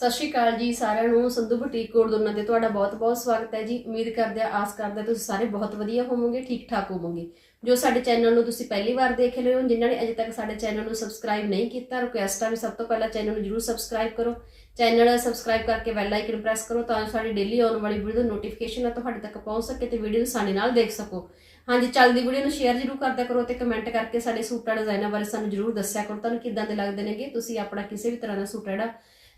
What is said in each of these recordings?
ਸਤਿ ਸ਼੍ਰੀ ਅਕਾਲ ਜੀ ਸਾਰਿਆਂ ਨੂੰ, ਸੰਧੂ ਬੁਟੀਕ ਕੋਡ ਦੋਨਾਂ ਤੇ ਤੁਹਾਡਾ ਬਹੁਤ-ਬਹੁਤ ਸਵਾਗਤ ਹੈ ਜੀ। ਉਮੀਦ ਕਰਦੇ ਆ ਆਸ ਕਰਦੇ ਤੁਸੀਂ ਸਾਰੇ ਬਹੁਤ ਵਧੀਆ ਹੋਵੋਗੇ, ਠੀਕ ਠਾਕ ਹੋਵੋਗੇ। ਜੋ ਸਾਡੇ ਚੈਨਲ ਨੂੰ ਤੁਸੀਂ ਪਹਿਲੀ ਵਾਰ ਦੇਖ ਰਹੇ ਹੋ, ਜਿਨ੍ਹਾਂ ਨੇ ਅਜੇ ਤੱਕ ਸਾਡੇ ਚੈਨਲ ਨੂੰ ਸਬਸਕ੍ਰਾਈਬ ਨਹੀਂ ਕੀਤਾ ਰਿਕੁਐਸਟ ਆ ਵੀ ਸਭ ਤੋਂ ਪਹਿਲਾਂ ਚੈਨਲ ਨੂੰ ਜਰੂਰ ਸਬਸਕ੍ਰਾਈਬ ਕਰੋ। ਚੈਨਲ ਸਬਸਕ੍ਰਾਈਬ ਕਰਕੇ ਬੈਲ ਆਈਕਨ ਪ੍ਰੈਸ ਕਰੋ ਤਾਂ ਜੋ ਸਾਡੀ ਡੇਲੀ ਆਉਣ ਵਾਲੀ ਵੀਡੀਓ ਦੀ ਨੋਟੀਫਿਕੇਸ਼ਨ ਆ ਤੁਹਾਡੇ ਤੱਕ ਪਹੁੰਚ ਸਕੇ ਤੇ ਵੀਡੀਓ ਨੂੰ ਆਸਾਨੀ ਨਾਲ ਦੇਖ ਸਕੋ। ਹਾਂਜੀ, ਚੱਲਦੀ ਵੀਡੀਓ ਨੂੰ ਸ਼ੇਅਰ ਜਰੂਰ ਕਰਦਿਆ ਕਰੋ ਤੇ ਕਮੈਂਟ ਕਰਕੇ ਸਾਡੇ ਸੂਟਾਂ ਡਿਜ਼ਾਈਨਾਂ ਬਾਰੇ ਸਾਨੂੰ ਜਰੂਰ ਦੱਸਿਆ ਕਰੋ। ਤੁਹਾਨੂੰ ਕਿੱਦਾਂ ਦੇ ਲੱਗਦੇ ਨੇਗੇ? ਤੁਸੀਂ ਆਪਣਾ ਕਿਸੇ ਵੀ ਤਰ੍ਹਾਂ ਦਾ ਸੂਟ ਜਿਹੜਾ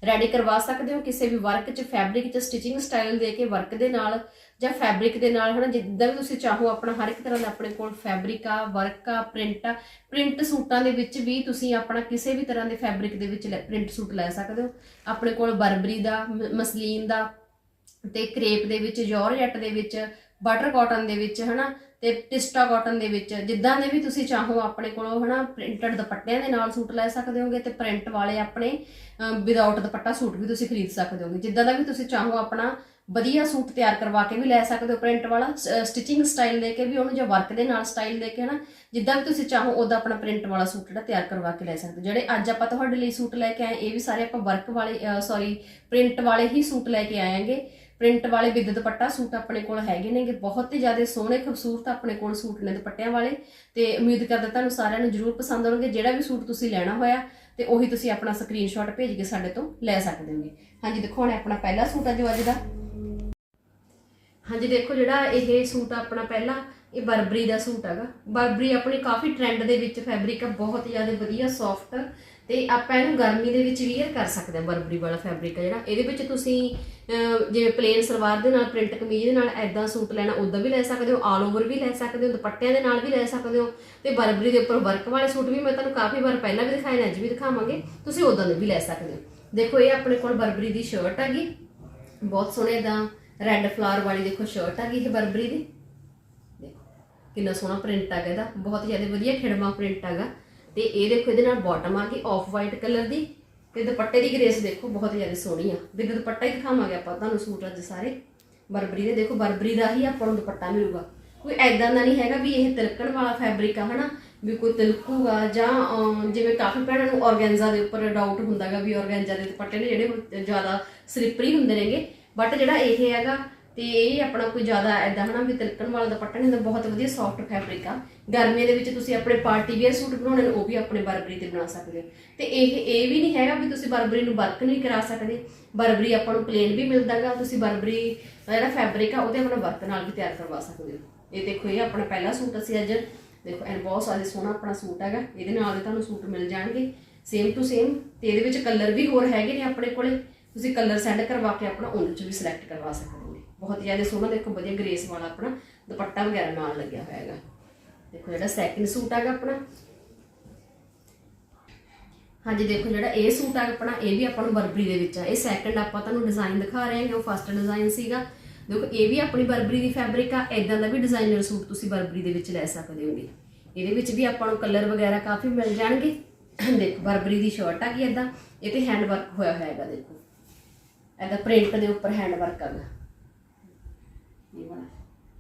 ਰੈਡੀ ਕਰਵਾ ਸਕਦੇ ਹੋ ਕਿਸੇ ਵੀ ਵਰਕ 'ਚ ਫੈਬਰਿਕ 'ਚ ਸਟਿਚਿੰਗ ਸਟਾਈਲ ਦੇ ਕੇ ਵਰਕ ਦੇ ਨਾਲ ਜਾਂ ਫੈਬਰਿਕ ਦੇ ਨਾਲ, ਹਨਾ, ਜਿੱਦਾਂ ਵੀ ਤੁਸੀਂ ਚਾਹੋ ਆਪਣਾ ਹਰ ਇੱਕ ਤਰ੍ਹਾਂ ਦਾ ਆਪਣੇ ਕੋਲ ਫੈਬਰਿਕ ਆ ਵਰਕ ਆ ਪ੍ਰਿੰਟ ਆ ਪ੍ਰਿੰਟ ਸੂਟਾਂ ਦੇ ਵਿੱਚ ਵੀ ਤੁਸੀਂ ਆਪਣਾ ਕਿਸੇ ਵੀ ਤਰ੍ਹਾਂ ਦੇ ਫੈਬਰਿਕ ਦੇ ਵਿੱਚ ਪ੍ਰਿੰਟ ਸੂਟ ਲੈ ਸਕਦੇ ਹੋ। ਆਪਣੇ ਕੋਲ ਬਰਬਰੀ ਦਾ, ਮ- ਮਸਲੀਨ ਦਾ ਤੇ ਕ੍ਰੇਪ ਦੇ ਵਿੱਚ, ਜਾਰਜੈਟ ਦੇ ਵਿੱਚ ਬਟਰ ਕਾਟਨ ਦੇ ਵਿੱਚ, ਹਨਾ ਤੇ ਟਿਸਟਾ ਕਾਟਨ ਦੇ ਵਿੱਚ, ਜਿੱਦਾਂ ਦੇ ਵੀ ਤੁਸੀਂ ਚਾਹੋ ਆਪਣੇ ਕੋਲੋਂ, ਹਨਾ, ਪ੍ਰਿੰਟਡ ਦੁਪੱਟਿਆਂ ਦੇ ਨਾਲ ਸੂਟ ਲੈ ਸਕਦੇ ਹੋਗੇ ਤੇ ਪ੍ਰਿੰਟ ਵਾਲੇ ਆਪਣੇ ਵਿਦਆਊਟ ਦੁਪੱਟਾ ਸੂਟ ਵੀ ਤੁਸੀਂ ਖਰੀਦ ਸਕਦੇ ਹੋਗੇ। ਜਿੱਦਾਂ ਦਾ ਵੀ ਤੁਸੀਂ ਚਾਹੋ ਆਪਣਾ ਵਧੀਆ ਸੂਟ ਤਿਆਰ ਕਰਵਾ ਕੇ ਵੀ ਲੈ ਸਕਦੇ ਹੋ ਪ੍ਰਿੰਟ ਵਾਲਾ ਸਟਿਚਿੰਗ ਸਟਾਈਲ ਦੇ ਕੇ ਵੀ ਉਹਨੂੰ ਜਾਂ ਵਰਕ ਦੇ ਨਾਲ ਸਟਾਈਲ ਦੇ ਕੇ, ਹਨਾ, ਜਿੱਦਾਂ ਵੀ ਤੁਸੀਂ ਚਾਹੋ ਉਹਦਾ ਆਪਣਾ ਪ੍ਰਿੰਟ ਵਾਲਾ ਸੂਟ ਜਿਹੜਾ ਤਿਆਰ ਕਰਵਾ ਕੇ ਲੈ ਸਕਦੇ ਹੋ। ਜਿਹੜੇ ਅੱਜ ਆਪਾਂ ਤੁਹਾਡੇ ਲਈ ਸੂਟ ਲੈ ਕੇ ਆਏ, ਇਹ ਵੀ ਸਾਰੇ ਆਪਾਂ ਵਰਕ ਵਾਲੇ ਸੌਰੀ ਪ੍ਰਿੰਟ ਵਾਲੇ ਹੀ ਸੂਟ ਲੈ ਕੇ ਆਏਗੇ। ਪ੍ਰਿੰਟ ਵਾਲੇ ਵਿਦ ਦੁਪੱਟਾ ਸੂਟ ਆਪਣੇ ਕੋਲ ਹੈਗੇ ਨੇਗੇ, ਬਹੁਤ ਹੀ ਜ਼ਿਆਦਾ ਸੋਹਣੇ, ਖੂਬਸੂਰਤ ਆਪਣੇ ਕੋਲ ਸੂਟ ਨੇ ਦੁਪੱਟਿਆਂ ਵਾਲੇ। ਤੇ ਉਮੀਦ ਕਰਦਾ ਤੁਹਾਨੂੰ ਸਾਰਿਆਂ ਨੂੰ ਜਰੂਰ ਪਸੰਦ ਆਉਣਗੇ, ਜਿਹੜਾ ਵੀ ਸੂਟ ਤੁਸੀਂ ਲੈਣਾ ਹੋਇਆ, ਤੇ ਉਹੀ ਤੁਸੀਂ ਆਪਣਾ ਸਕਰੀਨਸ਼ਾਟ ਭੇਜ ਕੇ ਸਾਡੇ ਤੋਂ ਲੈ ਸਕਦੇ ਹੋਗੇ। ਹਾਂਜੀ, ਦੇਖੋ ਹੁਣ ਆਪਣਾ ਪਹਿਲਾ ਸੂਟ ਆ ਜੋ ਅੱਜ ਦਾ। ਹਾਂਜੀ, ਦੇਖੋ ਜਿਹੜਾ ਇਹ ਸੂਟ ਆਪਣਾ ਪਹਿਲਾ, ਇਹ ਬਰਬਰੀ ਦਾ ਸੂਟ ਹੈਗਾ। ਬਰਬਰੀ ਆਪਣੀ ਕਾਫੀ ਟ੍ਰੈਂਡ ਦੇ ਵਿੱਚ ਫੈਬਰਿਕ ਆ, ਬਹੁਤ ਜ਼ਿਆਦਾ ਵਧੀਆ ਸੌਫਟ ਤੇ ਆਪਾਂ ਇਹਨੂੰ ਗਰਮੀ ਦੇ ਵਿੱਚ ਵੀਅਰ ਕਰ ਸਕਦੇ ਹਾਂ, ਬਰਬਰੀ ਵਾਲਾ ਫੈਬਰਿਕ ਆ ਜਿਹੜਾ। ਇਹਦੇ ਵਿੱਚ ਤੁਸੀਂ ਜਿਵੇਂ ਪਲੇਨ ਸਲਵਾਰ ਦੇ ਨਾਲ ਪ੍ਰਿੰਟ ਕਮੀਜ਼ ਦੇ ਨਾਲ ਐਦਾਂ ਸੂਟ ਲੈਣਾ ਉਦਾਂ ਵੀ ਲੈ ਸਕਦੇ ਹੋ ਆਲ ਓਵਰ ਵੀ ਲੈ ਸਕਦੇ ਹੋ, ਦੁਪੱਟਿਆਂ ਦੇ ਨਾਲ ਵੀ ਲੈ ਸਕਦੇ ਹੋ ਤੇ ਬਰਬਰੀ ਦੇ ਉੱਪਰ ਵਰਕ ਵਾਲੇ ਸੂਟ ਵੀ ਮੈਂ ਤੁਹਾਨੂੰ ਕਾਫੀ ਵਾਰ ਪਹਿਲਾਂ ਵੀ ਦਿਖਾਏ ਨੇ, ਅੱਜ ਵੀ ਦਿਖਾਵਾਂਗੇ। ਤੁਸੀਂ ਉਦਾਂ ਦੇ ਵੀ ਲੈ ਸਕਦੇ ਹੋ। ਦੇਖੋ, ਇਹ ਆਪਣੇ ਕੋਲ ਬਰਬਰੀ ਦੀ ਸ਼ਰਟ ਹੈਗੀ ਬਹੁਤ ਸੋਹਣੇ ਦਾ ਰੈੱਡ ਫਲਾਵਰ ਵਾਲੀ ਦੇਖੋ ਸ਼ਰਟ ਹੈਗੀ ਇਹ ਬਰਬਰੀ ਦੀ। ਦੇਖੋ, ਕਿੰਨਾ ਸੋਹਣਾ ਪ੍ਰਿੰਟ ਹੈਗਾ ਇਹਦਾ। ਬਹੁਤ ਜ਼ਿਆਦਾ ਵਧੀਆ ਖਿੜਵਾ ਪ੍ਰਿੰਟ ਹੈਗਾ ਤੇ ਇਹ ਦੇਖੋ ਇਹਦੇ ਨਾਲ ਬਾਟਮ ਆ ਗਈ ਆਫ ਵਾਈਟ ਕਲਰ ਦੀ, ਤੇ ਦੁਪੱਟੇ ਦੀ ਗ੍ਰੇਸ ਦੇਖੋ ਬਹੁਤ ਜ਼ਿਆਦਾ ਸੋਹਣੀ ਆ। ਵਿਦ ਦੁਪੱਟਾ ਹੀ ਦਿਖਾਵਾਂਗੇ ਆਪਾਂ ਤੁਹਾਨੂੰ ਸੂਟ ਅੱਜ ਸਾਰੇ। ਬਰਬਰੀ ਦੇ ਦੇਖੋ, ਬਰਬਰੀ ਦਾ ਹੀ ਆਪਾਂ ਨੂੰ ਦੁਪੱਟਾ ਮਿਲੂਗਾ। ਕੋਈ ਐਦਾਂ ਦਾ ਨਹੀਂ ਹੈਗਾ ਵੀ ਇਹ ਤਿਲਕਣ ਵਾਲਾ ਫੈਬਰਿਕ ਆ, ਹਨਾ? ਵੀ ਕੋਈ ਤਿਲਕੂਗਾ ਜਾਂ ਜਿਵੇਂ ਕਾਫੀ ਭੈਣਾਂ ਨੂੰ ਔਰਗੈਂਜਾ ਦੇ ਉੱਪਰ ਡਾਊਟ ਹੁੰਦਾਗਾ ਵੀ ਔਰਗੈਂਜਾ ਦੇ ਦੁਪੱਟੇ ਨੇ ਜਿਹੜੇ ਜ਼ਿਆਦਾ ਸਲਿਪਰੀ ਹੁੰਦੇ ਨੇਗੇ। ਬਟ ਜਿਹੜਾ ਇਹ ਹੈਗਾ ਤੇ ਇਹ ਆਪਣਾ ਕੋਈ ਜ਼ਿਆਦਾ ਐਦਾਂ ਹਨਾ ਵੀ ਤਿਲਕਣ ਵਾਲਾ ਦੁਪੱਟਾ ਨਹੀਂ ਹੁੰਦਾ, ਬਹੁਤ ਵਧੀਆ ਸੌਫਟ ਫੈਬਰਿਕ ਆ। ਗਰਮੀਆਂ ਦੇ ਵਿੱਚ ਤੁਸੀਂ ਆਪਣੇ ਪਾਰਟੀ ਵੇਅਰ ਸੂਟ ਬਣਾਉਣੇ ਨੇ, ਉਹ ਵੀ ਆਪਣੇ ਬਰਬਰੀ ਤੇ ਬਣਾ ਸਕਦੇ ਹੋ। ਤੇ ਇਹ ਇਹ ਵੀ ਨਹੀਂ ਹੈਗਾ ਵੀ ਤੁਸੀਂ ਬਰਬਰੀ ਨੂੰ ਵਰਕ ਨਹੀਂ ਕਰਾ ਸਕਦੇ। ਬਰਬਰੀ ਆਪਾਂ ਨੂੰ ਪਲੇਨ ਵੀ ਮਿਲਦਾਗਾ ਤੁਸੀਂ ਬਰਬਰੀ ਦਾ ਜਿਹੜਾ ਫੈਬਰਿਕ ਆ, ਉਹਦੇ ਆਪਣਾ ਵਰਕ ਨਾਲ ਵੀ ਤਿਆਰ ਕਰਵਾ ਸਕਦੇ ਹੋ। ਇਹ ਦੇਖੋ, ਇਹ ਆਪਣਾ ਪਹਿਲਾ ਸੂਟ ਅਸੀਂ ਅੱਜ, ਦੇਖੋ, ਇਹ ਬਹੁਤ ਸਾਰੇ ਸੋਹਣਾ ਆਪਣਾ ਸੂਟ ਹੈਗਾ। ਇਹਦੇ ਨਾਲ ਦੇ ਤੁਹਾਨੂੰ ਸੂਟ ਮਿਲ ਜਾਣਗੇ। ਸੇਮ ਟੂ ਸੇਮ ਤੇ ਇਹਦੇ ਵਿੱਚ ਕਲਰ ਵੀ ਹੋਰ ਹੈਗੇ ਨੇ ਆਪਣੇ ਕੋਲੇ। ਤੁਸੀਂ ਕਲਰ ਸੈਂਡ ਕਰਵਾ ਕੇ ਆਪਣਾ ਉਹਨਾਂ ਚ ਵੀ ਸਿਲੈਕਟ ਕਰਵਾ ਸਕਦੇ ਹੋ। ਬਹੁਤ ਜ਼ਿਆਦਾ ਸੋਹਣਾ, ਦੇਖੋ ਵਧੀਆ ਗ੍ਰੇਸ ਵਾਲਾ ਆਪਣਾ ਦੁਪੱਟਾ ਵਗੈਰਾ ਨਾਲ ਲੱਗਿਆ ਹੋਇਆ ਹੈਗਾ। ਦੇਖੋ ਜਿਹੜਾ ਸੈਕਿੰਡ ਸੂਟ ਹੈਗਾ ਆਪਣਾ। ਹਾਂਜੀ, ਦੇਖੋ ਜਿਹੜਾ ਇਹ ਸੂਟ ਆ ਆਪਣਾ, ਇਹ ਵੀ ਆਪਾਂ ਨੂੰ ਬਰਬਰੀ ਦੇ ਵਿੱਚ ਆ। ਇਹ ਸੈਕੰਡ ਆਪਾਂ ਤੁਹਾਨੂੰ ਡਿਜ਼ਾਈਨ ਦਿਖਾ ਰਹੇ ਹਾਂ ਉਹ ਫਸਟ ਡਿਜ਼ਾਈਨ ਸੀਗਾ। ਦੇਖੋ, ਇਹ ਵੀ ਆਪਣੀ ਬਰਬਰੀ ਦੀ ਫੈਬਰਿਕ ਆ ਇਦਾਂ ਦਾ ਵੀ ਡਿਜ਼ਾਈਨਰ ਸੂਟ ਤੁਸੀਂ ਬਰਬਰੀ ਦੇ ਵਿੱਚ ਲੈ ਸਕਦੇ ਹੋਗੇ। ਇਹਦੇ ਵਿੱਚ ਵੀ ਆਪਾਂ ਨੂੰ ਕਲਰ ਵਗੈਰਾ ਕਾਫੀ ਮਿਲ ਜਾਣਗੇ। ਦੇਖੋ, ਬਰਬਰੀ ਦੀ ਸ਼ਰਟ ਆ ਗਈ ਇਦਾਂ ਇਹ ਤੇ ਹੈਂਡ ਵਰਕ ਹੋਇਆ ਹੋਇਆ ਹੈਗਾ, ਦੇਖੋ। ਇਹਦਾ ਪ੍ਰਿੰਟ ਦੇ ਉੱਪਰ ਹੈਂਡ ਵਰਕ ਆਗਾ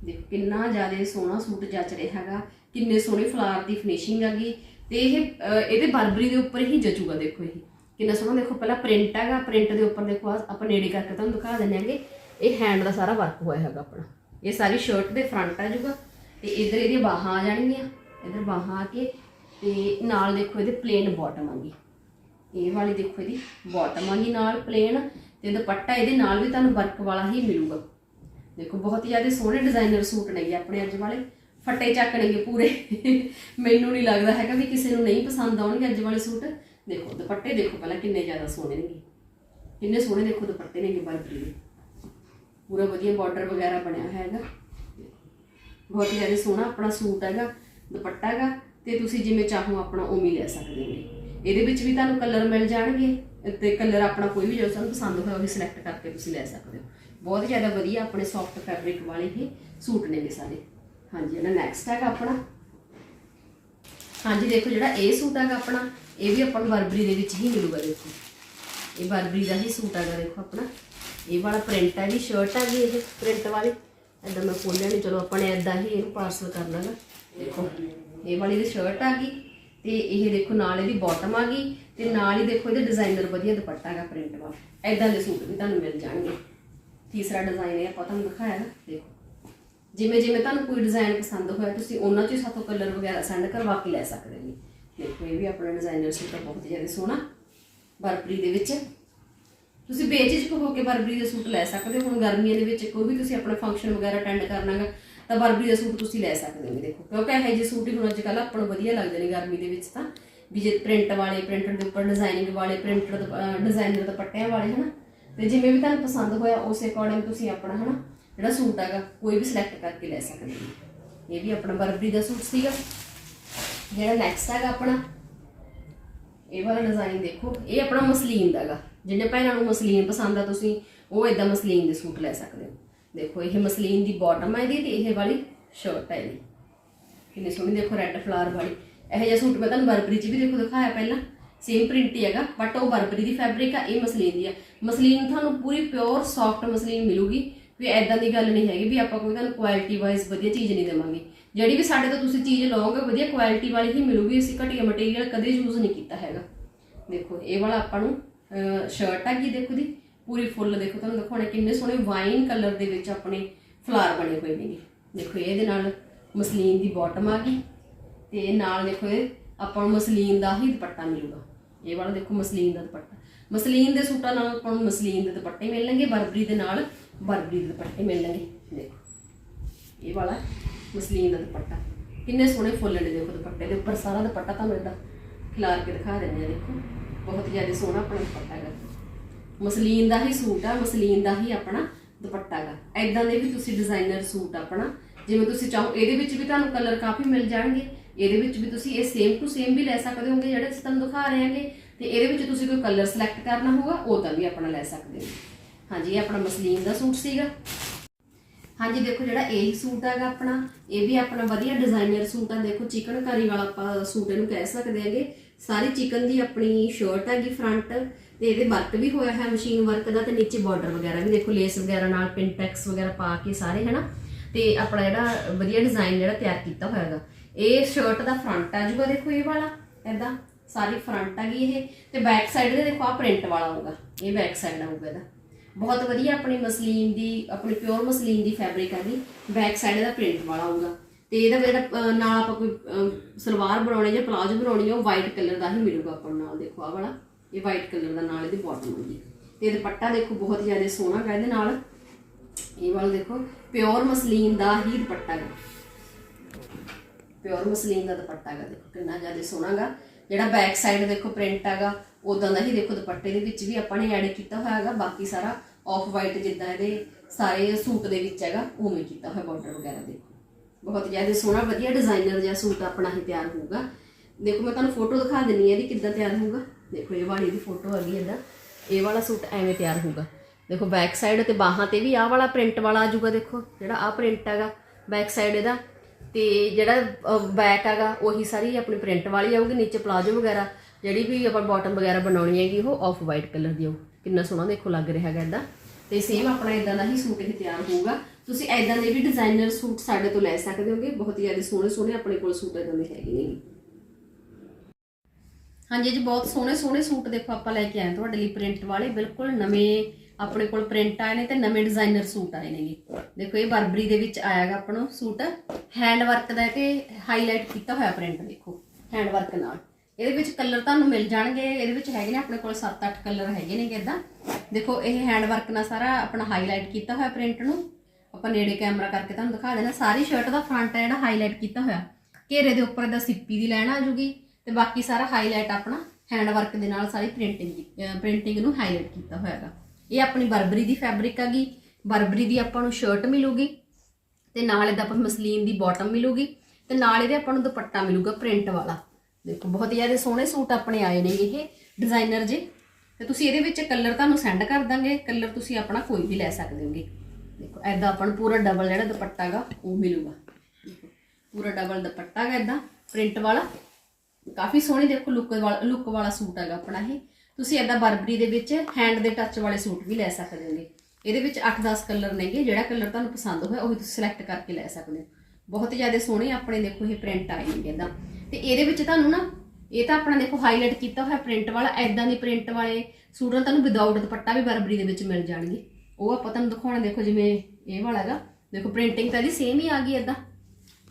ਦੇਖੋ, ਕਿੰਨਾ ਜ਼ਿਆਦਾ ਸੋਹਣਾ ਸੂਟ ਜੱਚ ਰਿਹਾ ਹੈਗਾ, ਕਿੰਨੇ ਸੋਹਣੇ ਫਲਾਰ ਦੀ ਫਿਨਿਸ਼ਿੰਗ ਹੈਗੀ, ਤੇ ਇਹ ਇਹਦੇ ਬਰਬਰੀ ਦੇ ਉੱਪਰ ਹੀ ਜਚੂਗਾ ਦੇਖੋ ਇਹ, ਕਿੰਨਾ ਸੋਹਣਾ, ਦੇਖੋ ਪਹਿਲਾਂ ਪ੍ਰਿੰਟ ਹੈਗਾ ਪ੍ਰਿੰਟ ਦੇ ਉੱਪਰ ਦੇਖੋ ਆਹ ਆਪਾਂ ਨੇੜੇ ਕਰਕੇ ਤੁਹਾਨੂੰ ਦਿਖਾ ਦਿੰਦੇ ਹਾਂਗੇ, ਇਹ ਹੈਂਡ ਦਾ ਸਾਰਾ ਵਰਕ ਹੋਇਆ ਹੈਗਾ ਆਪਣਾ, ਇਹ ਸਾਰੀ ਸ਼ਰਟ ਦੇ ਫਰੰਟ ਆ ਜਾਊਗਾ, ਤੇ ਇਧਰ ਇਹਦੀਆਂ ਬਾਹਾਂ ਆ ਜਾਣਗੀਆਂ, ਇਧਰ ਬਾਹਾਂ ਆ ਕੇ, ਤੇ ਨਾਲ ਦੇਖੋ ਇਹਦੇ ਪਲੇਨ ਬਾਟਮ ਆ ਗਈ, ਇਹ ਵਾਲੀ ਦੇਖੋ ਇਹਦੀ ਬਾਟਮ ਆ ਗਈ ਨਾਲ ਪਲੇਨ ਤੇ ਦੁਪੱਟਾ ਇਹਦੇ ਨਾਲ ਵੀ ਤੁਹਾਨੂੰ ਵਰਕ ਵਾਲਾ ਹੀ ਮਿਲੂਗਾ। ਦੇਖੋ, ਬਹੁਤ ਹੀ ਜ਼ਿਆਦਾ ਸੋਹਣੇ ਡਿਜ਼ਾਈਨਰ ਸੂਟ ਨੇਗੇ ਆਪਣੇ ਅੱਜ ਵਾਲੇ। ਫੱਟੇ ਚੱਕਣਗੇ ਪੂਰੇ। ਮੈਨੂੰ ਨਹੀਂ ਲੱਗਦਾ ਹੈਗਾ ਵੀ ਕਿਸੇ ਨੂੰ ਨਹੀਂ ਪਸੰਦ ਆਉਣਗੇ ਅੱਜ ਵਾਲੇ ਸੂਟ। ਦੇਖੋ, ਦੁਪੱਟੇ ਦੇਖੋ ਪਹਿਲਾਂ ਕਿੰਨੇ ਜ਼ਿਆਦਾ ਸੋਹਣੇ ਨੇਗੇ ਕਿੰਨੇ ਸੋਹਣੇ ਦੇਖੋ, ਦੁਪੱਟੇ ਨੇਗੇ ਬਰਬਰੀ ਦੇ। ਪੂਰਾ ਵਧੀਆ ਬਾਰਡਰ ਵਗੈਰਾ ਬਣਿਆ ਹੋਇਆ ਹੈਗਾ। ਬਹੁਤ ਹੀ ਜ਼ਿਆਦਾ ਸੋਹਣਾ ਆਪਣਾ ਸੂਟ ਹੈਗਾ, ਦੁਪੱਟਾ ਹੈਗਾ, ਤੇ ਤੁਸੀਂ ਜਿਵੇਂ ਚਾਹੋ ਆਪਣਾ ਉਵੇਂ ਲੈ ਸਕਦੇ ਹੋ। ਇਹਦੇ ਵਿੱਚ ਵੀ ਤੁਹਾਨੂੰ ਕਲਰ ਮਿਲ ਜਾਣਗੇ, ਤੇ ਕਲਰ ਆਪਣਾ ਕੋਈ ਵੀ ਜੋ ਤੁਹਾਨੂੰ ਪਸੰਦ ਹੋਇਆ ਉਹ ਵੀ ਸਿਲੈਕਟ ਕਰਕੇ ਤੁਸੀਂ ਲੈ ਸਕਦੇ ਹੋ। ਬਹੁਤ ਜ਼ਿਆਦਾ ਵਧੀਆ ਆਪਣੇ ਸੌਫਟ ਫੈਬਰਿਕ ਵਾਲੇ ਇਹ ਸੂਟ ਨੇ ਸਾਰੇ ਹਾਂਜੀ, ਇਹਦਾ ਨੈਕਸਟ ਹੈਗਾ ਆਪਣਾ। ਹਾਂਜੀ, ਦੇਖੋ ਜਿਹੜਾ ਇਹ ਸੂਟ ਹੈਗਾ ਆਪਣਾ, ਇਹ ਵੀ ਆਪਾਂ ਨੂੰ ਬਰਬਰੀ ਦੇ ਵਿੱਚ ਹੀ ਮਿਲੂਗਾ, ਦੇਖੋ। ਇਹ ਬਰਬਰੀ ਦਾ ਹੀ ਸੂਟ ਹੈਗਾ, ਦੇਖੋ ਆਪਣਾ। ਇਹ ਵਾਲਾ ਪ੍ਰਿੰਟ ਹੈ ਜੀ ਸ਼ਰਟ ਹੈਗੀ ਇਹ ਪ੍ਰਿੰਟ ਵਾਲੀ। ਇਦਾਂ ਮੈਂ ਖੋਲਿਆ ਨਹੀਂ ਚਲੋ ਆਪਾਂ ਨੇ ਇਦਾਂ ਹੀ ਇਹਨੂੰ ਪਾਰਸਲ ਕਰਨਾ ਹੈ ਦੇਖੋ, ਇਹ ਵਾਲੀ ਦੀ ਸ਼ਰਟ ਆ ਗਈ ਤੇ ਇਹ ਦੇਖੋ ਨਾਲ ਇਹਦੀ ਬਾਟਮ ਆ ਗਈ ਤੇ ਨਾਲ ਹੀ ਦੇਖੋ ਇਹਦੇ ਡਿਜ਼ਾਈਨਰ ਵਧੀਆ ਦੁਪੱਟਾ ਹੈਗਾ ਪ੍ਰਿੰਟ ਵਾਲਾ। ਐਦਾਂ ਦੇ ਸੂਟ ਵੀ ਤੁਹਾਨੂੰ ਮਿਲ ਜਾਣਗੇ। ਤੀਸਰਾ ਡਿਜ਼ਾਈਨ ਇਹ ਆਪਾਂ ਤੁਹਾਨੂੰ ਦਿਖਾਇਆ ਨਾ, ਦੇਖੋ। ਜਿਵੇਂ ਜਿਵੇਂ ਤੁਹਾਨੂੰ ਕੋਈ ਡਿਜ਼ਾਈਨ ਪਸੰਦ ਹੋਇਆ, ਤੁਸੀਂ ਉਹਨਾਂ ਚੋਂ ਹੀ ਸਾਤੋਂ ਕਲਰ ਵਗੈਰਾ ਸੈਂਡ ਕਰਵਾ ਕੇ ਲੈ ਸਕਦੇ ਹੋ ਦੇਖੋ, ਇਹ ਵੀ ਆਪਣਾ ਡਿਜ਼ਾਈਨਰ ਸੂਟ ਹੈ ਬਹੁਤ ਜ਼ਿਆਦਾ ਸੋਹਣਾ, ਬਰਬਰੀ ਦੇ ਵਿੱਚ। ਤੁਸੀਂ ਬੇਝਿਜਕ ਹੋ ਕੇ ਬਰਬਰੀ ਦੇ ਸੂਟ ਲੈ ਸਕਦੇ ਹੋ, ਹੁਣ ਗਰਮੀਆਂ ਦੇ ਵਿੱਚ ਕੋਈ ਵੀ ਤੁਸੀਂ ਆਪਣਾ ਫੰਕਸ਼ਨ ਵਗੈਰਾ ਅਟੈਂਡ ਕਰਨਾਗਾ ਤਾਂ ਬਰਬਰੀ ਦਾ ਸੂਟ ਤੁਸੀਂ ਲੈ ਸਕਦੇ ਹੋ ਦੇਖੋ, ਕਿਉਂਕਿ ਇਹੋ ਜਿਹੇ ਸੂਟ ਹੀ ਹੁਣ ਅੱਜ ਕੱਲ੍ਹ ਆਪਾਂ ਨੂੰ ਵਧੀਆ ਲੱਗਦੇ ਨੇ ਗਰਮੀ ਦੇ ਵਿੱਚ ਤਾਂ। ਵੀ ਜੇ ਪ੍ਰਿੰਟ ਵਾਲੇ ਪ੍ਰਿੰਟਡ ਦੇ ਉੱਪਰ ਡਿਜ਼ਾਈਨਿੰਗ ਵਾਲੇ ਪ੍ਰਿੰਟਡ ਡਿਜ਼ਾਈਨਰ ਦੁਪੱਟਿਆਂ ਵਾਲੇ, ਹਨਾ? ਤੇ ਜਿਵੇਂ ਵੀ ਤੁਹਾਨੂੰ ਪਸੰਦ ਹੋਇਆ ਉਸੇ ਅਕੋਰਡਿੰਗ ਤੁਸੀਂ ਆਪਣਾ, ਹਨਾ, ਜਿਹੜਾ ਸੂਟ ਹੈਗਾ, ਕੋਈ ਵੀ ਸਿਲੈਕਟ ਕਰਕੇ ਲੈ ਸਕਦੇ ਹੋ। ਇਹ ਵੀ ਆਪਣਾ ਬਰਬਰੀ ਦਾ ਸੂਟ ਸੀਗਾ। ਜਿਹੜਾ ਨੈਕਸਟ ਹੈਗਾ ਆਪਣਾ, ਇਹ ਵਾਲਾ ਡਿਜ਼ਾਈਨ ਦੇਖੋ। ਇਹ ਆਪਣਾ ਮਸਲੀਨ ਦਾਗਾ ਜਿਹਨੇ ਭੈਣਾਂ ਨੂੰ ਮਸਲੀਨ ਪਸੰਦ ਆ ਤੁਸੀਂ, ਉਹ ਇਦਾਂ ਮਸਲੀਨ ਦੇ ਸੂਟ ਲੈ ਸਕਦੇ ਹੋ। ਦੇਖੋ, ਇਹ ਮਸਲੀਨ ਦੀ ਬਾਟਮ ਹੈ ਇਹਦੀ ਤੇ ਇਹ ਵਾਲੀ ਸ਼ਰਟ ਹੈ ਇਹਦੀ। ਕਿੰਨੀ ਸੋਹਣੀ, ਦੇਖੋ ਰੈੱਡ ਫਲਾਰ ਵਾਲੀ। ਇਹੋ ਜਿਹਾ ਸੂਟ ਮੈਂ ਤੁਹਾਨੂੰ ਬਰਬਰੀ 'ਚ ਵੀ ਦੇਖੋ ਦਿਖਾਇਆ ਪਹਿਲਾਂ। ਸੇਮ ਪ੍ਰਿੰਟ ਹੀ ਹੈਗਾ ਬਟ ਉਹ ਬਰਬਰੀ ਦੀ ਫੈਬਰਿਕ ਆ, ਇਹ ਮਸਲੀਨ ਦੀ ਆ। ਮਸਲੀਨ ਤੁਹਾਨੂੰ ਪੂਰੀ ਪਿਓਰ ਸੌਫਟ ਮਸਲੀਨ ਮਿਲੂਗੀ, ਵੀ ਐਦਾਂ ਦੀ ਗੱਲ ਨਹੀਂ ਹੈਗੀ ਵੀ ਆਪਾਂ ਕੋਈ ਤੁਹਾਨੂੰ ਕੁਆਲਿਟੀ ਵਾਈਜ਼ ਵਧੀਆ ਚੀਜ਼ ਨਹੀਂ ਦੇਵਾਂਗੇ। ਜਿਹੜੀ ਵੀ ਸਾਡੇ ਤੋਂ ਤੁਸੀਂ ਚੀਜ਼ ਲਓਗੇ, ਵਧੀਆ ਕੁਆਲਿਟੀ ਵਾਲੀ ਹੀ ਮਿਲੂਗੀ, ਅਸੀਂ ਘਟੀਆ ਮਟੀਰੀਅਲ ਕਦੇ ਯੂਜ਼ ਨਹੀਂ ਕੀਤਾ ਹੈਗਾ। ਦੇਖੋ, ਇਹ ਵਾਲਾ ਆਪਾਂ ਨੂੰ ਸ਼ਰਟ ਆ ਹੈਗੀ ਦੇਖੋ ਦੀ ਪੂਰੀ ਫੁੱਲ ਦੇਖੋ, ਤੁਹਾਨੂੰ ਦਿਖਾਉਣੇ ਕਿੰਨੇ ਸੋਹਣੇ ਵਾਈਨ ਕਲਰ ਦੇ ਵਿੱਚ ਆਪਣੇ ਫਲਾਰ ਬਣੇ ਹੋਏ ਨੇ ਦੇਖੋ ਇਹਦੇ ਨਾਲ ਮਸਲੀਨ ਦੀ ਬਾਟਮ ਆ ਗਈ, ਤੇ ਨਾਲ ਦੇਖੋ ਇਹ ਆਪਾਂ ਨੂੰ ਮਸਲੀਨ ਦਾ ਹੀ ਦੁਪੱਟਾ ਮਿਲੂਗਾ। ਇਹ ਵਾਲਾ ਦੇਖੋ ਮਸਲੀਨ ਦਾ ਦੁਪੱਟਾ। ਮਸਲੀਨ ਦੇ ਸੂਟਾਂ ਨਾਲ ਆਪਾਂ ਨੂੰ ਮਸਲੀਨ ਦੇ ਦੁਪੱਟੇ ਮਿਲਣਗੇ, ਬਰਬਰੀ ਦੇ ਨਾਲ ਬਰਬਰੀ ਦੇ ਦੁਪੱਟੇ ਮਿਲਣਗੇ। ਦੇਖੋ, ਇਹ ਵਾਲਾ ਮਸਲੀਨ ਦਾ ਦੁਪੱਟਾ। ਕਿੰਨੇ ਸੋਹਣੇ ਫੁੱਲ ਨੇ ਦੇਖੋ ਦੁਪੱਟੇ ਦੇ ਉੱਪਰ, ਸਾਰਾ ਦੁਪੱਟਾ ਤੁਹਾਨੂੰ ਇਦਾਂ ਖਿਲਾਰ ਕੇ ਦਿਖਾ ਦਿੰਦੇ ਆ ਦੇਖੋ। ਬਹੁਤ ਜ਼ਿਆਦਾ ਸੋਹਣਾ ਆਪਣਾ ਦੁਪੱਟਾ ਹੈਗਾ। ਮਸਲੀਨ ਦਾ ਹੀ ਸੂਟ ਆ, ਮਸਲੀਨ ਦਾ ਹੀ ਆਪਣਾ ਦੁਪੱਟਾ ਹੈਗਾ। ਐਦਾਂ ਦੇ ਵੀ ਤੁਸੀਂ ਡਿਜ਼ਾਈਨਰ ਸੂਟ ਆਪਣਾ, ਜਿਵੇਂ ਤੁਸੀਂ ਚਾਹੋ, ਇਹਦੇ ਵਿੱਚ ਵੀ ਤੁਹਾਨੂੰ ਕਲਰ ਕਾਫੀ ਮਿਲ ਜਾਣਗੇ। ਇਹਦੇ ਵਿੱਚ ਵੀ ਤੁਸੀਂ ਇਹ ਸੇਮ ਟੂ ਸੇਮ ਵੀ ਲੈ ਸਕਦੇ ਹੋਗੇ ਜਿਹੜੇ ਅਸੀਂ ਤੁਹਾਨੂੰ ਦਿਖਾ ਰਹੇ ਹਾਂਗੇ। ਤੇ ਇਹਦੇ ਵਿੱਚ ਤੁਸੀਂ ਕੋਈ ਕਲਰ ਸਿਲੈਕਟ ਕਰਨਾ ਹੋਊਗਾ, ਉਹ ਤਾਂ ਵੀ ਆਪਣਾ ਲੈ ਸਕਦੇ ਹੋ। ਹਾਂਜੀ, ਇਹ ਆਪਣਾ ਮਸਲੀਨ ਦਾ ਸੂਟ ਸੀਗਾ। ਹਾਂਜੀ, ਦੇਖੋ ਜਿਹੜਾ ਇਹ ਸੂਟ ਹੈਗਾ ਆਪਣਾ, ਇਹ ਵੀ ਆਪਣਾ ਵਧੀਆ ਡਿਜ਼ਾਈਨਰ ਸੂਟ ਆ। ਦੇਖੋ, ਚਿਕਨਕਾਰੀ ਵਾਲਾ ਆਪਾਂ ਸੂਟ ਇਹਨੂੰ ਕਹਿ ਸਕਦੇ ਹਾਂਗੇ। ਸਾਰੀ ਚਿਕਨ ਦੀ ਆਪਣੀ ਸ਼ਰਟ ਹੈਗੀ ਫਰੰਟ ਤੇ ਇਹਦੇ ਵਰਕ ਵੀ ਹੋਇਆ ਹੈ ਮਸ਼ੀਨ ਵਰਕ ਦਾ ਤੇ ਨੀਚੇ ਬਾਰਡਰ ਵਗੈਰਾ ਵੀ ਦੇਖੋ ਲੇਸ ਵਗੈਰਾ ਨਾਲ ਪਿੰਟੈਕਸ ਵਗੈਰਾ ਪਾ ਕੇ ਸਾਰੇ, ਹਨਾ। ਤੇ ਆਪਣਾ ਜਿਹੜਾ ਵਧੀਆ ਡਿਜ਼ਾਈਨ ਜਿਹੜਾ ਤਿਆਰ ਕੀਤਾ ਹੋਇਆ ਹੈਗਾ। ਇਹ ਸ਼ਰਟ ਦਾ ਫਰੰਟ ਆ ਜੂਗਾ, ਦੇਖੋ ਇਹ ਵਾਲਾ ਐਦਾਂ ਸਾਰੀ ਫਰੰਟ ਆ ਗਈ ਇਹ। ਤੇ ਬੈਕ ਸਾਈਡ ਦੇ ਦੇਖੋ ਆ ਪ੍ਰਿੰਟ ਵਾਲਾ ਹੋਊਗਾ, ਇਹ ਬੈਕ ਸਾਈਡ ਆਊਗਾ ਇਹਦਾ। ਬਹੁਤ ਵਧੀਆ ਆਪਣੀ ਮਸਲੀਨ ਦੀ, ਆਪਣੀ ਪਿਓਰ ਮਸਲੀਨ ਦੀ ਫੈਬਰਿਕ ਹੈਗੀ ਬੈਕ ਸਾਈਡ ਦਾ ਪ੍ਰਿੰਟ ਵਾਲਾ ਹੋਊਗਾ। ਤੇ ਇਹਦਾ ਜਿਹੜਾ ਨਾਲ ਆਪਾਂ ਕੋਈ ਸਲਵਾਰ ਬਣਾਉਣੀ ਜਾਂ ਪਲਾਜੋ ਬਣਾਉਣੀ ਹੈ ਉਹ ਵਾਈਟ ਕਲਰ ਦਾ ਹੀ ਮਿਲੂਗਾ ਆਪਾਂ ਨਾਲ, ਦੇਖੋ ਆ ਵਾਲਾ। ਇਹ ਵਾਈਟ ਕਲਰ ਦਾ ਨਾਲ ਇਹਦੀ ਬਾਟਮ ਹੋਊਗੀ ਤੇ ਇਹ ਦੁਪੱਟਾ ਦੇਖੋ, ਬਹੁਤ ਜ਼ਿਆਦਾ ਸੋਹਣਾ ਹੈ ਇਹਦੇ ਨਾਲ। ਇਹ ਵਾਲਾ ਦੇਖੋ ਪਿਓਰ ਮਸਲੀਨ ਦਾ ਹੀ ਦੁਪੱਟਾ ਹੈ ਪਿਓਰ ਮਸਲੀਨ ਦਾ ਦੁਪੱਟਾ ਹੈਗਾ, ਦੇਖੋ ਕਿੰਨਾ ਜ਼ਿਆਦਾ ਸੋਹਣਾ ਹੈਗਾ ਜਿਹੜਾ ਬੈਕ ਸਾਈਡ ਦੇਖੋ ਪ੍ਰਿੰਟ ਹੈਗਾ ਉਦਾਂ ਦਾ ਹੀ ਦੇਖੋ ਦੁਪੱਟੇ ਦੇ ਵਿੱਚ ਵੀ ਆਪਾਂ ਨੇ ਐਡ ਕੀਤਾ ਹੋਇਆ ਹੈਗਾ। ਬਾਕੀ ਸਾਰਾ ਆਫ ਵਾਈਟ ਜਿੱਦਾਂ ਇਹਦੇ ਸਾਰੇ ਸੂਟ ਦੇ ਵਿੱਚ ਹੈਗਾ, ਉਵੇਂ ਕੀਤਾ ਹੋਇਆ ਬਾਰਡਰ ਵਗੈਰਾ ਦੇਖੋ। ਬਹੁਤ ਜ਼ਿਆਦਾ ਸੋਹਣਾ, ਵਧੀਆ ਡਿਜ਼ਾਈਨਰ ਜਿਹਾ ਸੂਟ ਆਪਣਾ ਹੀ ਤਿਆਰ ਹੋਊਗਾ। ਦੇਖੋ ਮੈਂ ਤੁਹਾਨੂੰ ਫੋਟੋ ਦਿਖਾ ਦਿੰਨੀ ਹੈ ਇਹਦੀ ਕਿੱਦਾਂ ਤਿਆਰ ਹੋਊਗਾ। ਦੇਖੋ ਇਹ ਵਾਲੀ ਦੀ ਫੋਟੋ ਹੈਗੀ ਇਹਦਾ ਇਹ ਵਾਲਾ ਸੂਟ ਐਵੇਂ ਤਿਆਰ ਹੋਊਗਾ। ਦੇਖੋ ਬੈਕ ਸਾਈਡ ਤੇ ਬਾਹਾਂ ਤੇ ਵੀ ਆਹ ਵਾਲਾ ਪ੍ਰਿੰਟ ਵਾਲਾ ਆ ਜਾਊਗਾ, ਦੇਖੋ। ਜਿਹੜਾ ਆਹ ਪ੍ਰਿੰਟ ਹੈਗਾ ਬੈਕ ਸਾਈਡ ਇਹਦਾ। ਤੇ ਜਿਹੜਾ ਬੈਕ ਹੈਗਾ, ਉਹੀ ਸਾਰੀ ਆਪਣੀ ਪ੍ਰਿੰਟ ਵਾਲੀ ਆਊਗੀ, ਨੀਚੇ ਪਲਾਜੋ ਵਗੈਰਾ, ਜਿਹੜੀ ਵੀ ਆਪਾਂ ਬਾਟਮ ਵਗੈਰਾ ਬਣਾਉਣੀ ਹੈਗੀ, ਉਹ ਆਫ ਵਾਈਟ ਕਲਰ ਦੀ ਆਊ ਕਿੰਨਾ ਸੋਹਣਾ ਦੇਖੋ ਲੱਗ ਰਿਹਾ ਹੈਗਾ ਇਦਾਂ ਤੇ ਸੇਮ ਆਪਣਾ ਇਦਾਂ ਦਾ ਹੀ ਸੂਟ ਇਹ ਤਿਆਰ ਹੋਊਗਾ। ਤੁਸੀਂ ਇਦਾਂ ਦੇ ਵੀ ਡਿਜ਼ਾਈਨਰ ਸੂਟ ਸਾਡੇ ਤੋਂ ਲੈ ਸਕਦੇ ਹੋਗੇ, ਬਹੁਤ ਹੀ ਜ਼ਿਆਦਾ ਸੋਹਣੇ ਸੋਹਣੇ ਆਪਣੇ ਕੋਲ ਸੂਟ ਇਦਾਂ ਦੇ ਹੈਗੇ ਨੇ। ਹਾਂਜੀ ਜੀ, ਬਹੁਤ ਸੋਹਣੇ ਸੋਹਣੇ ਸੂਟ ਦੇਖੋ ਆਪਾਂ ਲੈ ਕੇ ਆਏ ਤੁਹਾਡੇ ਲਈ ਪ੍ਰਿੰਟ ਵਾਲੇ, ਬਿਲਕੁਲ ਨਵੇਂ ਆਪਣੇ ਕੋਲ ਪ੍ਰਿੰਟ ਆਏ ਨੇ ਤੇ ਨਵੇਂ ਡਿਜ਼ਾਈਨਰ ਸੂਟ ਆਏ ਨੇਗੇ। ਦੇਖੋ, ਇਹ ਬਰਬਰੀ ਦੇ ਵਿੱਚ ਆਇਆਗਾ ਆਪਣਾ ਸੂਟ। ਹੈਂਡ ਵਰਕ ਦਾ ਤੇ ਹਾਈਲਾਈਟ ਕੀਤਾ ਹੋਇਆ ਪ੍ਰਿੰਟ ਦੇਖੋ। ਹੈਂਡ ਵਰਕ ਨਾਲ। ਇਹਦੇ ਵਿੱਚ ਕਲਰ ਤੁਹਾਨੂੰ ਮਿਲ ਜਾਣਗੇ। ਇਹਦੇ ਵਿੱਚ ਹੈਗੇ ਨੇ ਆਪਣੇ ਕੋਲ 7-8 ਕਲਰ ਹੈਗੇ ਨੇ ਇਦਾਂ ਦੇਖੋ, ਇਹ ਹੈਂਡ ਵਰਕ ਨਾਲ ਸਾਰਾ ਆਪਣਾ ਹਾਈਲਾਈਟ ਕੀਤਾ ਹੋਇਆ ਪ੍ਰਿੰਟ ਨੂੰ। ਆਪਾਂ ਨੇੜੇ ਕੈਮਰਾ ਕਰਕੇ ਤੁਹਾਨੂੰ ਦਿਖਾ ਦੇਣਾ। ਸਾਰੀ ਸ਼ਰਟ ਦਾ ਫਰੰਟ ਹੈ ਜਿਹੜਾ ਹਾਈਲਾਈਟ ਕੀਤਾ ਹੋਇਆ। ਘੇਰੇ ਦੇ ਉੱਪਰ ਇਹਦਾ ਸਿੱਪੀ ਦੀ ਲਾਈਨ ਆ ਜੂਗੀ ਤੇ ਬਾਕੀ ਸਾਰਾ ਹਾਈਲਾਈਟ ਆਪਣਾ ਹੈਂਡ ਵਰਕ ਦੇ ਨਾਲ ਸਾਰੀ ਪ੍ਰਿੰਟਿੰਗ ਪ੍ਰਿੰਟਿੰਗ ਨੂੰ ਹਾਈਲਾਈਟ ਕੀਤਾ ਹੋਇਆ ਹੈਗਾ ਇਹ ਆਪਣੀ ਬਰਬਰੀ ਦੀ ਫੈਬਰਿਕ ਹੈਗੀ ਬਰਬਰੀ ਦੀ ਆਪਾਂ ਨੂੰ ਸ਼ਰਟ ਮਿਲੂਗੀ ਤੇ ਨਾਲ ਇਹਦਾ ਆਪਾਂ ਮਸਲੀਨ ਦੀ ਬਾਟਮ ਮਿਲੂਗੀ ਤੇ ਨਾਲ ਇਹਦੇ ਆਪਾਂ ਨੂੰ ਦੁਪੱਟਾ ਮਿਲੂਗਾ ਪ੍ਰਿੰਟ ਵਾਲਾ। ਦੇਖੋ, ਬਹੁਤ ਜ਼ਿਆਦਾ ਸੋਹਣੇ ਸੂਟ ਆਪਣੇ ਆਏ ਨੇ ਇਹ ਡਿਜ਼ਾਈਨਰ ਜੇ। ਤੇ ਤੁਸੀਂ ਇਹਦੇ ਵਿੱਚ ਕਲਰ ਤੁਹਾਨੂੰ ਸੈਂਡ ਕਰ ਦਾਂਗੇ। ਕਲਰ ਤੁਸੀਂ ਆਪਣਾ ਕੋਈ ਵੀ ਲੈ ਸਕਦੇ ਹੋਗੇ। ਦੇਖੋ ਐਦਾਂ ਆਪਾਂ ਨੂੰ ਪੂਰਾ ਡਬਲ ਜਿਹੜਾ ਦੁਪੱਟਾ ਹੈਗਾ ਉਹ ਮਿਲੂਗਾ। ਦੇਖੋ, ਪੂਰਾ ਡਬਲ ਦੁਪੱਟਾ ਹੈਗਾ ਐਦਾਂ ਪ੍ਰਿੰਟ ਵਾਲਾ। ਕਾਫੀ ਸੋਹਣੀ ਦੇਖੋ ਲੁੱਕ ਵਾਲਾ ਲੁੱਕ ਵਾਲਾ ਸੂਟ ਹੈਗਾ ਆਪਣਾ ਇਹ। ਤੁਸੀਂ ਐਦਾਂ ਬਰਬਰੀ ਦੇ ਵਿੱਚ ਹੈਂਡ ਦੇ ਟੱਚ ਵਾਲੇ ਸੂਟ ਵੀ ਲੈ ਸਕਦੇ ਹੋਗੇ ਇਹਦੇ ਵਿੱਚ 8-10 ਕਲਰ ਨੇਗੇ, ਜਿਹੜਾ ਕਲਰ ਤੁਹਾਨੂੰ ਪਸੰਦ ਹੋਇਆ ਉਹੀ ਤੁਸੀਂ ਸਿਲੈਕਟ ਕਰਕੇ ਲੈ ਸਕਦੇ ਹੋ। ਬਹੁਤ ਜ਼ਿਆਦਾ ਸੋਹਣੇ ਆਪਣੇ ਦੇਖੋ ਇਹ ਪ੍ਰਿੰਟ ਆਏ ਨੇ ਇਦਾਂ ਤੇ ਇਹਦੇ ਵਿੱਚ ਤੁਹਾਨੂੰ ਨਾ, ਇਹ ਤਾਂ ਆਪਣਾ ਦੇਖੋ ਹਾਈਲਾਈਟ ਕੀਤਾ ਹੋਇਆ ਪ੍ਰਿੰਟ ਵਾਲਾ ਐਦਾਂ ਦੇ ਪ੍ਰਿੰਟ ਵਾਲੇ ਸੂਟ ਨਾਲ ਤੁਹਾਨੂੰ ਵਿਦਆਊਟ ਦੁਪੱਟਾ ਵੀ ਬਰਬਰੀ ਦੇ ਵਿੱਚ ਮਿਲ ਜਾਣਗੇ। ਉਹ ਆਪਾਂ ਤੁਹਾਨੂੰ ਦਿਖਾਉਣਾ, ਦੇਖੋ ਜਿਵੇਂ ਇਹ ਵਾਲਾ ਹੈਗਾ। ਦੇਖੋ ਪ੍ਰਿੰਟਿੰਗ ਤਾਂ ਇਹਦੀ ਸੇਮ ਹੀ ਆ ਗਈ ਐਦਾਂ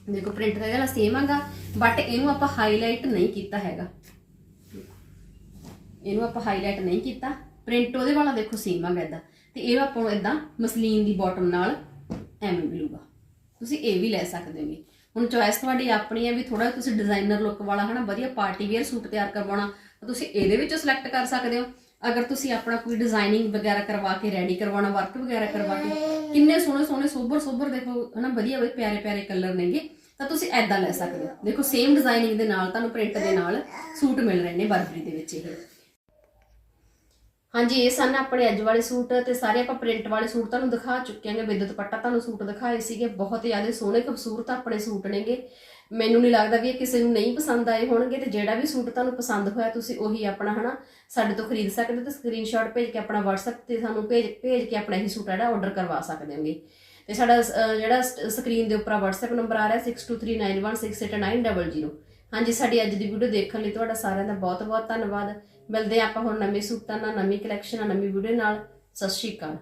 ਦੇਖੋ ਪ੍ਰਿੰਟ ਤਾਂ ਇਹਦਾ ਸੇਮ ਹੈਗਾ ਬਟ ਇਹਨੂੰ ਆਪਾਂ ਹਾਈਲਾਈਟ ਨਹੀਂ ਕੀਤਾ ਹੈਗਾ। ਇਹਨੂੰ ਆਪਾਂ ਹਾਈਲਾਈਟ ਨਹੀਂ ਕੀਤਾ। ਪ੍ਰਿੰਟ ਉਹਦੇ ਵਾਲਾ ਦੇਖੋ ਸੇਮ ਹੈਗਾ ਇਦਾਂ ਤੇ ਇਹ ਆਪਾਂ ਨੂੰ ਇਦਾਂ ਮਸਲੀਨ ਦੀ ਬਾਟਮ ਨਾਲ ਐਵੇਂ ਮਿਲੂਗਾ। ਤੁਸੀਂ ਇਹ ਵੀ ਲੈ ਸਕਦੇ ਹੋਗੇ। ਹੁਣ ਚੋਇਸ ਤੁਹਾਡੀ ਆਪਣੀ ਹੈ ਵੀ ਥੋੜਾ ਤੁਸੀਂ ਡਿਜ਼ਾਈਨਰ ਲੁੱਕ ਵਾਲਾ ਹਨਾ, ਵਧੀਆ ਪਾਰਟੀ ਵੇਅਰ ਸੂਟ ਤਿਆਰ ਕਰਵਾਉਣਾ, ਤਾਂ ਤੁਸੀਂ ਇਹਦੇ ਵਿੱਚੋਂ ਸਿਲੈਕਟ ਕਰ ਸਕਦੇ ਹੋ। ਅਗਰ ਤੁਸੀਂ ਆਪਣਾ ਕੋਈ ਡਿਜ਼ਾਈਨਿੰਗ ਵਗੈਰਾ ਕਰਵਾ ਕੇ ਰੈਡੀ ਕਰਵਾਉਣਾ ਵਰਕ ਵਗੈਰਾ ਕਰਵਾ ਕੇ, ਕਿੰਨੇ ਸੋਹਣੇ ਸੋਹਣੇ ਸੋਬਰ ਸੋਬਰ ਦੇਖੋ ਹਨਾ, ਵਧੀਆ ਵਧੀਆ ਪਿਆਰੇ ਪਿਆਰੇ ਕਲਰ ਨੇਗੇ, ਤਾਂ ਤੁਸੀਂ ਐਦਾਂ ਲੈ ਸਕਦੇ ਹੋ। ਦੇਖੋ ਸੇਮ ਡਿਜ਼ਾਈਨਿੰਗ ਦੇ ਨਾਲ ਤੁਹਾਨੂੰ ਪ੍ਰਿੰਟ ਦੇ ਨਾਲ ਸੂਟ ਮਿਲ ਰਹੇ ਨੇ ਬਰਬਰੀ ਦੇ ਵਿੱਚ ਇਹ। ਹਾਂਜੀ, ਇਹ ਸਨ ਆਪਣੇ ਅੱਜ ਵਾਲੇ ਸੂਟ ਤੇ ਸਾਰੇ ਆਪਾਂ ਪ੍ਰਿੰਟ ਵਾਲੇ ਸੂਟ ਤੁਹਾਨੂੰ ਦਿਖਾ ਚੁੱਕੇ ਹਾਂਗੇ। ਵਿਦ ਦੁਪੱਟਾ ਤੁਹਾਨੂੰ ਸੂਟ ਦਿਖਾਏ ਸੀਗੇ। ਬਹੁਤ ਜ਼ਿਆਦਾ ਸੋਹਣੇ, ਖੂਬਸੂਰਤ ਆਪਣੇ ਸੂਟ ਨੇਗੇ। ਮੈਨੂੰ ਨਹੀਂ ਲੱਗਦਾ ਵੀ ਇਹ ਕਿਸੇ ਨੂੰ ਨਹੀਂ ਪਸੰਦ ਆਏ ਹੋਣਗੇ ਤੇ ਜਿਹੜਾ ਵੀ ਸੂਟ ਤੁਹਾਨੂੰ ਪਸੰਦ ਹੋਇਆ ਤੁਸੀਂ ਉਹੀ ਆਪਣਾ, ਹਨਾ, ਸਾਡੇ ਤੋਂ ਖਰੀਦ ਸਕਦੇ ਹੋ ਤੇ ਸਕਰੀਨਸ਼ਾਟ ਭੇਜ ਕੇ ਆਪਣਾ WhatsApp ਤੇ ਸਾਨੂੰ ਭੇਜ ਭੇਜ ਕੇ ਆਪਣਾ ਇਹ ਸੂਟ ਜਿਹੜਾ ਆਰਡਰ ਕਰਵਾ ਸਕਦੇ ਹੋਗੇ। ਤੇ ਸਾਡਾ ਜਿਹੜਾ ਸਕਰੀਨ ਦੇ ਉੱਪਰ WhatsApp ਨੰਬਰ ਆ ਰਿਹਾ 6239168900 ਹਾਂਜੀ, ਸਾਡੀ ਅੱਜ ਦੀ ਵੀਡੀਓ ਦੇਖਣ ਲਈ ਤੁਹਾਡਾ ਸਾਰਿਆਂ ਦਾ ਬਹੁਤ ਬਹੁਤ ਧੰਨਵਾਦ। ਮਿਲਦੇ ਹਾਂ ਆਪਾਂ ਹੁਣ ਨਵੇਂ ਸੂਟਾਂ ਨਾਲ, ਨਵੀਂ ਕਲੈਕਸ਼ਨ ਨਾਲ, ਨਵੀਂ ਵੀਡੀਓ ਨਾਲ। ਸਤਿ ਸ਼੍ਰੀ ਅਕਾਲ।